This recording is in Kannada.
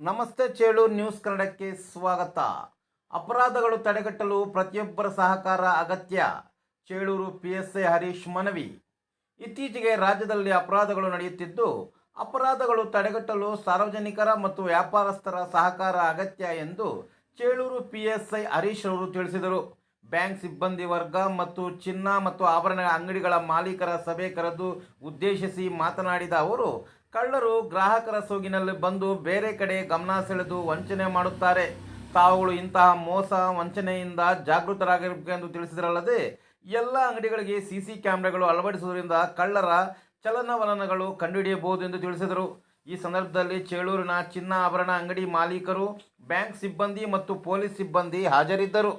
ನಮಸ್ತೆ ಚೇಳು ನ್ಯೂಸ್ ಕನ್ನಡಕ್ಕೆ ಸ್ವಾಗತ. ಅಪರಾಧಗಳು ತಡೆಗಟ್ಟಲು ಪ್ರತಿಯೊಬ್ಬರ ಸಹಕಾರ ಅಗತ್ಯ, Chelur P S I Harish ಮನವಿ. ಇತ್ತೀಚೆಗೆ ರಾಜ್ಯದಲ್ಲಿ ಅಪರಾಧಗಳು ನಡೆಯುತ್ತಿದ್ದು, ಅಪರಾಧಗಳು ತಡೆಗಟ್ಟಲು ಸಾರ್ವಜನಿಕರ ಮತ್ತು ವ್ಯಾಪಾರಸ್ಥರ ಸಹಕಾರ ಅಗತ್ಯ ಎಂದು Chelur P S I Harish ಅವರು ತಿಳಿಸಿದರು. ಬ್ಯಾಂಕ್ ಸಿಬ್ಬಂದಿ ವರ್ಗ ಮತ್ತು ಚಿನ್ನ ಮತ್ತು ಆಭರಣ ಅಂಗಡಿಗಳ ಮಾಲೀಕರ ಸಭೆ ಕರೆದು ಉದ್ದೇಶಿಸಿ ಮಾತನಾಡಿದ ಅವರು ಕಳ್ಳರು ಗ್ರಾಹಕರ ಸೋಗಿನಲ್ಲಿ ಬಂದು ಬೇರೆ ಕಡೆ ಗಮನ ಸೆಳೆದು ವಂಚನೆ ಮಾಡುತ್ತಾರೆ. ತಾವುಗಳು ಇಂತಹ ಮೋಸ ವಂಚನೆಯಿಂದ ಜಾಗೃತರಾಗಿರಬೇಕೆಂದು ತಿಳಿಸಿದರಲ್ಲದೆ, ಎಲ್ಲ ಅಂಗಡಿಗಳಿಗೆ ಸಿಸಿ ಕ್ಯಾಮೆರಾಗಳು ಅಳವಡಿಸುವುದರಿಂದ ಕಳ್ಳರ ಚಲನವಲನಗಳು ಕಂಡುಹಿಡಿಯಬಹುದು ಎಂದು ತಿಳಿಸಿದರು. ಈ ಸಂದರ್ಭದಲ್ಲಿ ಚೇಳೂರಿನ ಚಿನ್ನ ಆಭರಣ ಅಂಗಡಿ ಮಾಲೀಕರು, ಬ್ಯಾಂಕ್ ಸಿಬ್ಬಂದಿ ಮತ್ತು ಪೊಲೀಸ್ ಸಿಬ್ಬಂದಿ ಹಾಜರಿದ್ದರು.